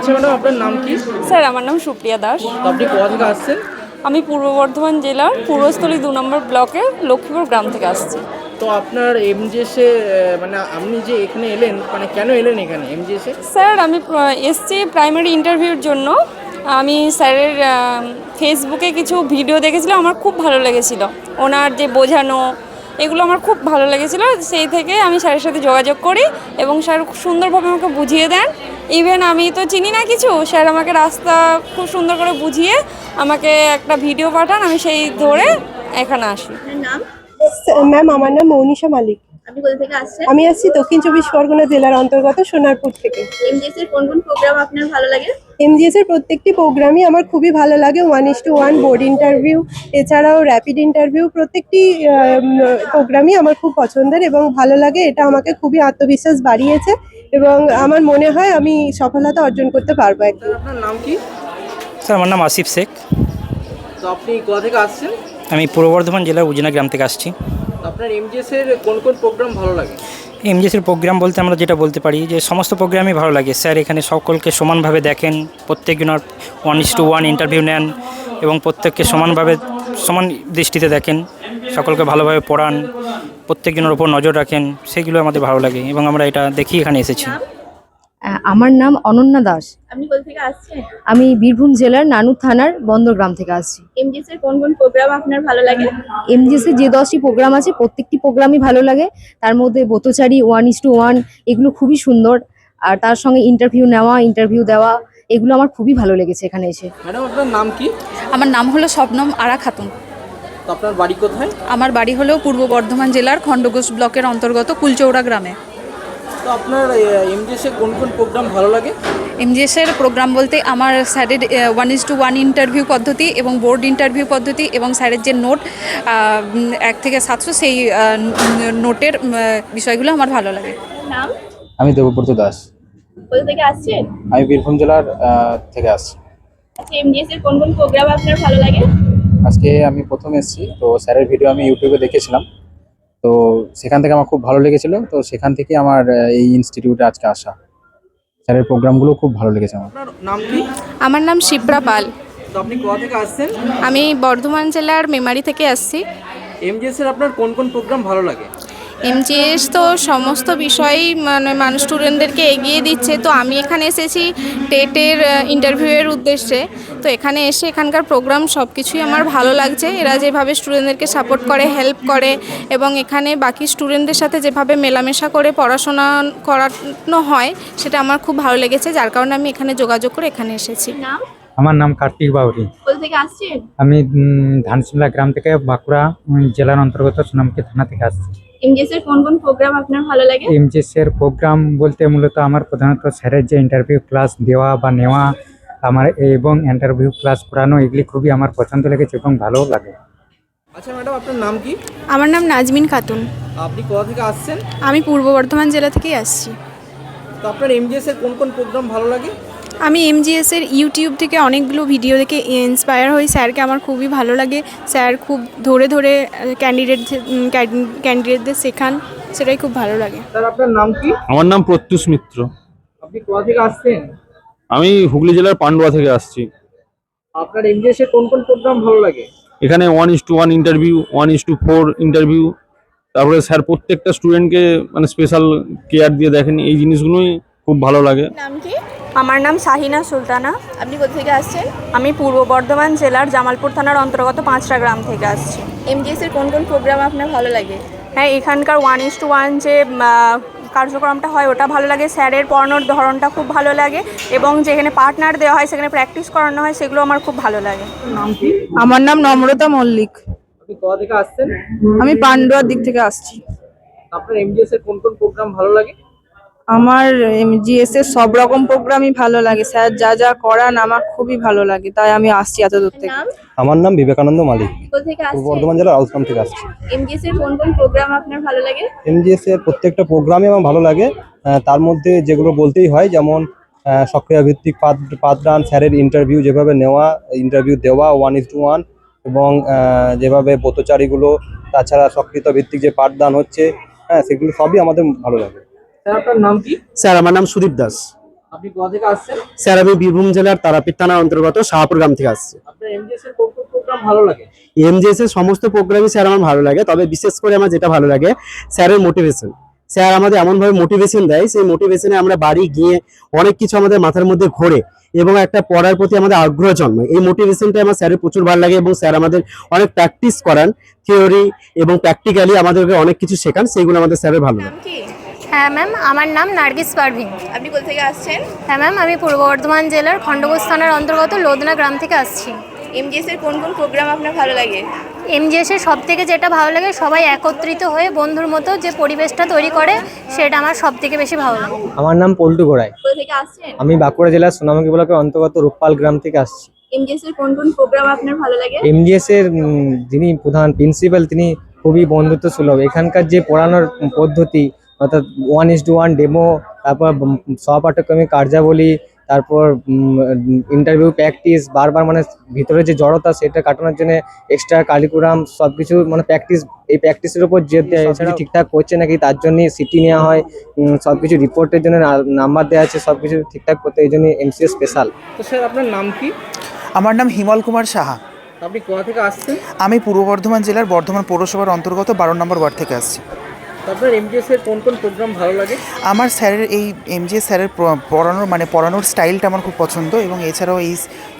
আচ্ছা ম্যাডাম আপনার নাম কি? স্যার আমার নাম সুপ্রিয়া দাস। আপনি কোথা থেকে আসছেন? আমি পূর্ব বর্ধমান জেলার পূর্বস্থলী দু নম্বর ব্লকের লক্ষ্মীপুর গ্রাম থেকে আসছি। তো আপনার এমজিএসে মানে আপনি যে এখানে এলেন মানে কেন এলেন এখানে এমজিএসে স্যার আমি এসছি প্রাইমারি ইন্টারভিউর জন্য। আমি স্যারের ফেসবুকে কিছু ভিডিও দেখেছিলাম আমার খুব ভালো লেগেছিল। ওনার যে বোঝানো এগুলো আমার খুব ভালো লেগেছিলো। সেই থেকে আমি স্যারের সাথে যোগাযোগ করি এবং স্যার খুব সুন্দরভাবে আমাকে বুঝিয়ে দেন। ইভেন আমি তো চিনি না কিছু, স্যার আমাকে রাস্তা খুব সুন্দর করে বুঝিয়ে আমাকে একটা ভিডিও পাঠান, আমি সেই ধরে এখানে আসি। ম্যাম আমার নাম মৌনিশা মালিক। আপনি কোথা থেকে আসছেন? আমি আসছি দক্ষিণ চব্বিশ পরগনা জেলার অন্তর্গত সোনারপুর থেকে। এমজিএস এর কোন কোন প্রোগ্রাম আপনার ভালো লাগে? এমজিএস এর প্রত্যেকটি প্রোগ্রামই আমার খুবই ভালো লাগে। One is two one board interview এছাড়াও র্যাপিড ইন্টারভিউ প্রত্যেকটি প্রোগ্রামই আমার খুব পছন্দের এবং ভালো লাগে। এটা আমাকে খুবই আত্মবিশ্বাস বাড়িয়েছে এবং আমার মনে হয় আমি সফলতা অর্জন করতে পারব স্যার আপনার নাম কি? স্যার আমার নাম আসিফ শেখ। তো আপনি কোথা থেকে আসছেন? আমি পূর্ব বর্ধমান জেলার উজিনা গ্রাম থেকে আসছি। আপনার এমজিএসের কোন কোন প্রোগ্রাম ভালো লাগে? এমজিএসের প্রোগ্রাম বলতে আমরা যেটা বলতে পারি যে সমস্ত প্রোগ্রামই ভালো লাগে। স্যার এখানে সকলকে সমানভাবে দেখেন প্রত্যেকজনের one is two one interview নেন এবং প্রত্যেককে সমানভাবে, সমান দৃষ্টিতে দেখেন, সকলকে ভালোভাবে পড়ান প্রত্যেকজনের ওপর নজর রাখেন, সেগুলো আমাদের ভালো লাগে এবং আমরা এটা দেখি এখানে এসেছি। আমার নাম অনন্যা দাস। আপনি কোথা থেকে আসছেন? আমি বীরভূম জেলার নানুর থানার বন্দরগ্রাম থেকে আসছি। এমজিএস এর কোন কোন প্রোগ্রাম আপনার ভালো লাগে? এমজিএসের যে দশটি প্রোগ্রাম আছে প্রত্যেকটি প্রোগ্রামই ভালো লাগে। তার মধ্যে বোতচারি ওয়ান ইস টু ওয়ান এগুলো খুবই সুন্দর। আর তার সঙ্গে ইন্টারভিউ নেওয়া ইন্টারভিউ দেওয়া এগুলো আমার খুবই ভালো লেগেছে এখানে এসে। ম্যাডাম আপনার নাম কি? আমার নাম হলো শবনম আরা খাতুন। আপনার বাড়ি কোথায়? আমার বাড়ি হলো পূর্ব বর্ধমান জেলার খণ্ডঘোষ ব্লকের অন্তর্গত কুলচৌড়া গ্রামে। তো আপনার এমজিএসে কোন কোন প্রোগ্রাম ভালো লাগে? এমজিএসের প্রোগ্রাম বলতে আমার স্যারের one is two one interview পদ্ধতি এবং বোর্ড ইন্টারভিউ পদ্ধতি এবং স্যারের যে নোট এক থেকে সাতশো সেই নোটের বিষয়গুলো আমার ভালো লাগে। নাম? আমি দেবব্রত দাস। কোথা থেকে আসছেন? আমি বীরভূম জেলার থেকে আসছি। আচ্ছা এমজিএস এর কোন কোন প্রোগ্রাম আপনার ভালো লাগে? আজকে আমি প্রথম এসেছি তো স্যারের ভিডিও আমি ইউটিউবে দেখেছিলাম। তো সেখান থেকে আমার খুব ভালো লেগেছিল। তো সেখান থেকে আমার এই ইনস্টিটিউটে আজকে আসা। স্যারের প্রোগ্রামগুলো খুব ভালো লেগেছে আমার। নাম কি? আমার নাম শিপ্রা পাল। তো আপনি কোথা থেকে আসছেন? আমি বর্ধমান জেলার মেমারি থেকে আসছি। এমজিএস এর আপনার কোন কোন প্রোগ্রাম ভালো লাগে? এমজিএস তো সমস্ত বিষয়েই মানে মানুষ স্টুডেন্টদেরকে এগিয়ে দিচ্ছে। তো আমি এখানে এসেছি টেটের ইন্টারভিউয়ের উদ্দেশ্যে। তো এখানে এসে এখানকার প্রোগ্রাম সব কিছুই আমার ভালো লাগছে। এরা যেভাবে স্টুডেন্টদেরকে সাপোর্ট করে হেল্প করে এবং এখানে বাকি স্টুডেন্টদের সাথে যেভাবে মেলামেশা করে পড়াশোনা করানো হয় সেটা আমার খুব ভালো লেগেছে। যার কারণে আমি এখানে যোগাযোগ করে এখানে এসেছি। আমার নাম কার্তিক বাউরি। কোথা থেকে আসছেন? আমি ধানশিমলা গ্রাম থেকে বাঁকুড়া জেলার অন্তর্গত সোনামুখী থানা থেকে আসছি। এমজিএস এর কোন কোন প্রোগ্রাম আপনার ভালো লাগে? এমজিএস এর প্রোগ্রাম বলতে মূলত আমার প্রধানত স্যারের যে ইন্টারভিউ ক্লাস দেওয়া বা নেওয়া আমার এবং ইন্টারভিউ ক্লাস করানো এগুলি খুবই আমার পছন্দ লেগেছে এবং ভালো লাগে। আচ্ছা ম্যাডাম আপনার নাম কি? আমার নাম নাজমিন খাতুন। আপনি কোথা থেকে আসছেন? আমি পূর্ব বর্ধমান জেলা থেকেই আসছি। তো আপনার এমজিএসের কোন কোন প্রোগ্রাম ভালো লাগে? আমি এমজিএস এর ইউটিউব থেকে অনেকগুলো ভিডিও দেখে ইন্সপায়ার হই। স্যারকে আমার খুবই ভালো লাগে। স্যার খুব ধরে ধরে ক্যান্ডিডেট ক্যান্ডিডেটদের শেখান। সেটাই খুব ভালো লাগে। স্যার আপনার নাম কি? আমার নাম প্রত্যুষ মিত্র। আপনি কোথা থেকে আসছেন? আমি হুগলি জেলার পান্ডুয়া থেকে আসছি। আপনার এমজিএসের কোন কোন প্রোগ্রাম ভালো লাগে? এখানে one is two one interview one is two four interview তারপরে স্যার প্রত্যেকটা স্টুডেন্টকে মানে স্পেশাল কেয়ার দিয়ে দেখেন। এই জিনিসগুলোই খুব ভালো লাগে। নাম কি? আমার নাম শাহিনা সুলতানা। আপনি কোথা থেকে আসছেন? আমি পূর্ব বর্ধমান জেলার জামালপুর থানার অন্তর্গত পাঁচটা গ্রাম থেকে আসছি। এমজিএস এর কোন কোন প্রোগ্রাম আপনার ভালো লাগে? হ্যাঁ এখানকার ওয়ান ইস টু ওয়ান যে কার্যক্রমটা হয় ওটা ভালো লাগে। স্যারের পড়ানোর ধরনটা খুব ভালো লাগে এবং যেখানে পার্টনার দেওয়া হয় সেখানে প্র্যাকটিস করানো হয় সেগুলো আমার খুব ভালো লাগে। আমার নাম নম্রতা মল্লিক। আপনি কোথা থেকে আসছেন? আমি পান্ডুয়ার দিক থেকে আসছি। আপনার এমজিএস এর কোন কোন প্রোগ্রাম ভালো লাগে? আমার জিএস এর সব রকম প্রোগ্রামই ভালো লাগে স্যার। যা যা করান আমার খুবই ভালো লাগে তাই আমি আসছি এত দূর থেকে আমার নাম বিবেকানন্দ মালিক। কোথা থেকে পূর্ব আসছেন বর্ধমান জেলার আউসগ্রাম থেকে আসছি। এমজিএস এর কোন কোন প্রোগ্রাম আপনার ভালো লাগে? এমজিএস এর প্রত্যেকটা প্রোগ্রামই আমার ভালো লাগে। তার মধ্যে যেগুলো বলতেই হয় যেমন সক্রিয় ভিত্তিক পাদ পাঠদান স্যারের ইন্টারভিউ যেভাবে নেওয়া ইন্টারভিউ দেওয়া ওয়ান ইস টু ওয়ান এবং যেভাবে ব্রতচারীগুলো তাছাড়া সক্রিয় ভিত্তিক যে পাঠদান হচ্ছে হ্যাঁ সেগুলো সবই আমাদের ভালো লাগে। স্যার আপনার নাম কি? স্যার আমার নাম সুদীপ দাস। আপনি কোথা থেকে আসছেন? স্যার আমি বীরভূম জেলার তারাপীঠ থানার অন্তর্গত শাহপুর গ্রাম থেকে আসছি। আপনার এমজিএস এর কোন কোন প্রোগ্রাম ভালো লাগে? এমজিএস এর সমস্ত প্রোগ্রামই স্যার আমার ভালো লাগে তবে বিশেষ করে আমার যেটা ভালো লাগে স্যারের মোটিভেশন স্যার আমাদের এমনভাবে মোটিভেশন দেয় সেই মোটিভেশনে আমরা বাড়ি গিয়ে অনেক কিছু আমাদের মাথার মধ্যে ঘোরে এবং একটা পড়ার প্রতি আমাদের আগ্রহ জন্মায়। এই মোটিভেশনটা আমার স্যারের প্রচুর ভালো লাগে এবং স্যার আমাদের অনেক প্র্যাকটিস করান থিওরি এবং প্র্যাকটিক্যালি আমাদেরকে অনেক কিছু শেখান সেইগুলো আমাদের স্যারের ভালো লাগে। হ্যাঁ ম্যাম আমার নাম নার্গিস পারভিন। আপনি কোথা থেকে আসছেন? হ্যাঁ ম্যাম আমি পূর্ব বর্ধমান জেলার খণ্ডঘোষ থানার অন্তর্গত লোদনা গ্রাম থেকে আসছি। এমজিএস এর কোন কোন প্রোগ্রাম আপনার ভালো লাগে? এমজিএসের সব থেকে যেটা ভালো লাগে সবাই একত্রিত হয়ে বন্ধুর মতো যে পরিবেশটা তৈরি করে সেটা আমার সব থেকে বেশি ভালো লাগে। আমার নাম পল্টু গোড়াই। কোথা থেকে আসছেন? আমি বাঁকুড়া জেলার সোনামুখী ব্লকের অন্তর্গত রূপপাল গ্রাম থেকে আসছি। এমজিএস এর কোন কোন প্রোগ্রাম আপনার ভালো লাগে? এমডিএস এর যিনি প্রধান প্রিন্সিপাল তিনি খুবই বন্ধুত্ব সুলভ এখানকার যে পড়ানোর পদ্ধতি অর্থাৎ one is two one demo তারপর উম, সহপাঠক্রমিক কার্যাবলী তারপর ইন্টারভিউ প্র্যাকটিস বারবার মানে ভিতরে যে জড়তা সেটা কাটানোর জন্য এক্সট্রা কারিকুলাম সব কিছু মানে প্র্যাকটিস এই প্র্যাকটিসের উপর যে দেয় এছাড়া ঠিকঠাক করছে নাকি তার জন্য সিটি নেওয়া হয় সব কিছু রিপোর্টের জন্য নাম্বার দেওয়া আছে সব কিছু ঠিকঠাক করতে এই জন্য এমসিএস স্পেশাল তো স্যার আপনার নাম কি? আমার নাম হিমল কুমার সাহা। আপনি কোথা থেকে আসছেন? আমি পূর্ব বর্ধমান জেলার বর্ধমান পৌরসভার অন্তর্গত বারো নম্বর ওয়ার্ড থেকে আসছি। আপনার এমজিএস এর কোন কোন প্রোগ্রাম ভালো লাগে? আমার স্যারের এই এমজি স্যারের পড়ানোর মানে পড়ানোর স্টাইলটা আমার খুব পছন্দ এবং এছাড়াও এই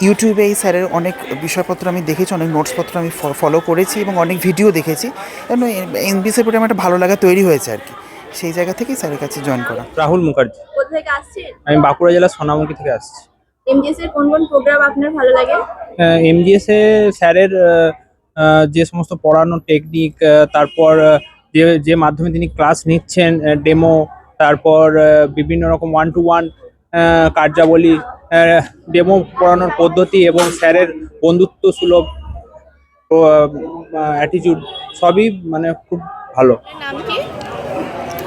ইউটিউবে এই স্যারের অনেক বিষয়পত্র আমি দেখেছি অনেক নোটসপত্র আমি ফলো করেছি এবং অনেক ভিডিও দেখেছি। কারণ এমবিসির প্রতি আমার একটা ভালো লাগা তৈরি হয়েছে আর কি। সেই জায়গা থেকেই স্যারের কাছে জয়েন করা। রাহুল মুখার্জি। কোথা থেকে আসছেন? আমি বাঁকুড়া জেলার সোনামুখী থেকে আসছি। এমজিএস এর কোন কোন প্রোগ্রাম আপনার ভালো লাগে? এমজিএস এ স্যারের যে সমস্ত পড়ানো টেকনিক তারপর যে যে মাধ্যমে তিনি ক্লাস নিচ্ছেন ডেমো তারপর বিভিন্ন রকম ওয়ান টু ওয়ান কার্যাবলী ডেমো পড়ানোর পদ্ধতি এবং স্যারের বন্ধুত্ব সুলভ অ্যাটিটিউড সবই মানে খুব ভালো।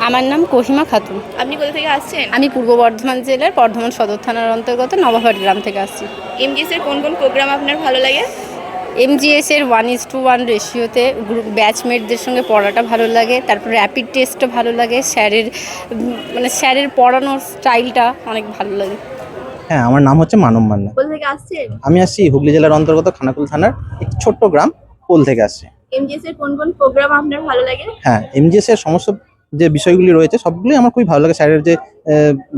আমার নাম কোহিমা খাতুন। আপনি কোথা থেকে আসছেন? আমি পূর্ব বর্ধমান জেলার বর্ধমান সদর থানার অন্তর্গত নবাহাট গ্রাম থেকে আসছি। এমজিএস এর কোন কোন প্রোগ্রাম আপনার ভালো লাগে? এমজিএস এর ওয়ান ইস টু ওয়ান রেশিওতে গ্রুপ ব্যাচমেটদের সঙ্গে পড়াটা ভালো লাগে তারপর র্যাপিড টেস্টও ভালো লাগে স্যারের মানে স্যারের পড়ানোর স্টাইলটা অনেক ভালো লাগে। হ্যাঁ আমার নাম হচ্ছে মানব মান্না। কোথা থেকে আসছেন আমি আসছি হুগলি জেলার অন্তর্গত খানাকুল থানার একটি ছোট্ট গ্রাম পোল থেকে আসছি। এমজিএস এর কোন কোন প্রোগ্রাম আপনার ভালো লাগে? হ্যাঁ এমজিএস এর সমস্ত যে বিষয়গুলি রয়েছে সবগুলোই আমার খুবই ভালো লাগে। স্যারের যে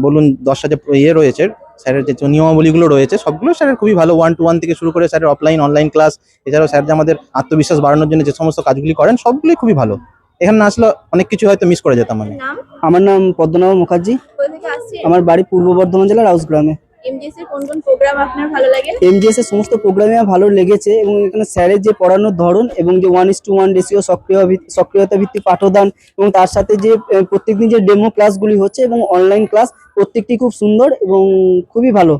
বলুন দশটা যে ইয়ে রয়েছে স্যারের যে নিয়মাবলীগুলো রয়েছে সবগুলো স্যারের খুবই ভালো ওয়ান টু ওয়ান থেকে শুরু করে স্যারের অফলাইন অনলাইন ক্লাস এছাড়াও স্যার যে আমাদের আত্মবিশ্বাস বাড়ানোর জন্য যে সমস্ত কাজগুলি করেন সবগুলোই খুবই ভালো। এখানে না আসলে অনেক কিছু হয়তো মিস করে যেতাম আমি। আমার নাম পদ্মনাভ মুখার্জি। আমার বাড়ি পূর্ব বর্ধমান জেলার রাউস গ্রামে। এমজিএস এর কোন প্রোগ্রাম আপনার ভালো সমস্ত প্রোগ্রামে ভালো লেগেছে এবং এখানে স্যারের যে পড়ানোর ধরন এবং যে one is two one ratio সক্রিয় সক্রিয়তা ভিত্তিক পাঠদান এবং তার সাথে যে প্রত্যেকদিন যে ডেমো ক্লাসগুলি হচ্ছে এবং অনলাইন ক্লাস প্রত্যেকটি খুব সুন্দর এবং খুবই ভালো।